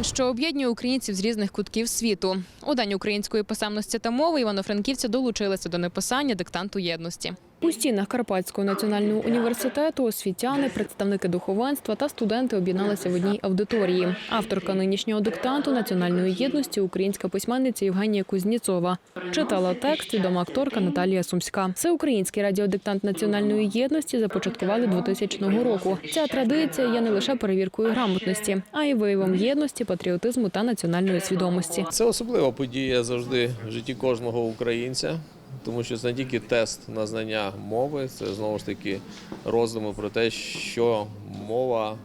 Диктант, що об'єднує українців з різних кутків світу. У день української писемності та мови івано-франківці долучилися до написання диктанту єдності. У стінах Карпатського національного університету освітяни, представники духовенства та студенти об'єдналися в одній аудиторії. Авторка нинішнього диктанту національної єдності, українська письменниця Євгенія Кузніцова. Читала текст відома акторка Наталія Сумська. Всеукраїнський радіодиктант національної єдності започаткували 2000 року. Ця традиція є не лише перевіркою грамотності, а й виявом єдності, патріотизму та національної свідомості. Це особлива подія завжди в житті кожного українця, тому що це не тільки тест на знання мови, це знову ж таки роздуми про те, що мова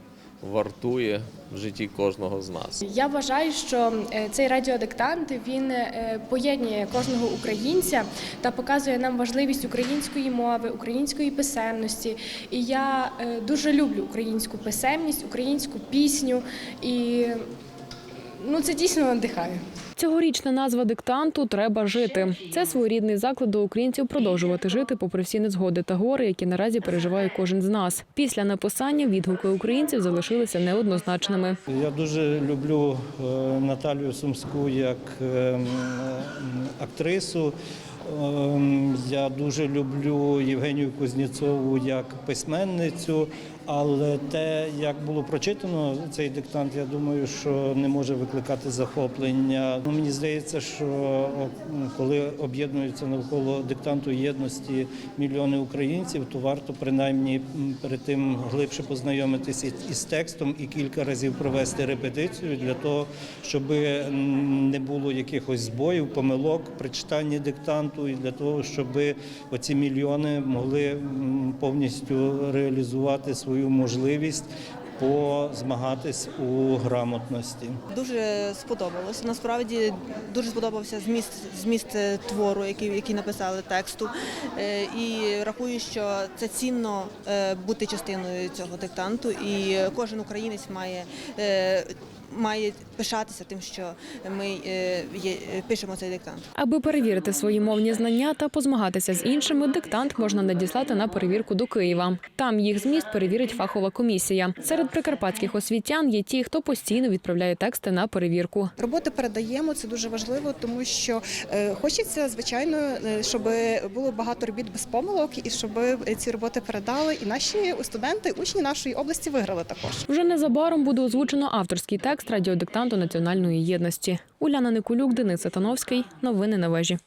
вартує в житті кожного з нас. Я вважаю, що е, цей радіодиктант він е, поєднує кожного українця та показує нам важливість української мови, української писемності. І я е, дуже люблю українську писемність, українську пісню і ну це дійсно надихає. Цьогорічна назва диктанту Треба жити. Це своєрідний заклик до українців продовжувати жити попри всі незгоди та гори, які наразі переживає кожен з нас. Після написання відгуки українців залишилися неоднозначними. Я дуже люблю е, Наталію Сумську як е, актрису. Ем, Я дуже люблю Євгенію Кузніцову як письменницю, але те, як було прочитано цей диктант, я думаю, що не може викликати захоплення. Ну, Мені здається, що коли об'єднуються навколо диктанту єдності мільйони українців, то варто принаймні перед тим глибше познайомитися із текстом і кілька разів провести репетицію для того, щоб не було якихось збоїв, помилок при читанні диктанту, і для того, щоб оці мільйони могли повністю реалізувати свою можливість позмагатись у грамотності. Дуже сподобалося. Насправді дуже сподобався зміст зміст е, твору, який, який написали тексту. Е, І рахую, що це цінно е, бути частиною цього диктанту, і кожен українець має. Е, Має пишатися тим, що ми е, є, пишемо цей диктант. Аби перевірити свої мовні знання та позмагатися з іншими, диктант можна надіслати на перевірку до Києва. Там їх зміст перевірить фахова комісія. Серед прикарпатських освітян є ті, хто постійно відправляє тексти на перевірку. Роботи передаємо, це дуже важливо, тому що е, хочеться, звичайно, е, щоб було багато робіт без помилок, і щоб ці роботи передали, і наші студенти, учні нашої області виграли також. Вже незабаром буде озвучено авторський текст радіодиктанту національної єдності. Уляна Никулюк, Денис Сатановський. Новини на вежі.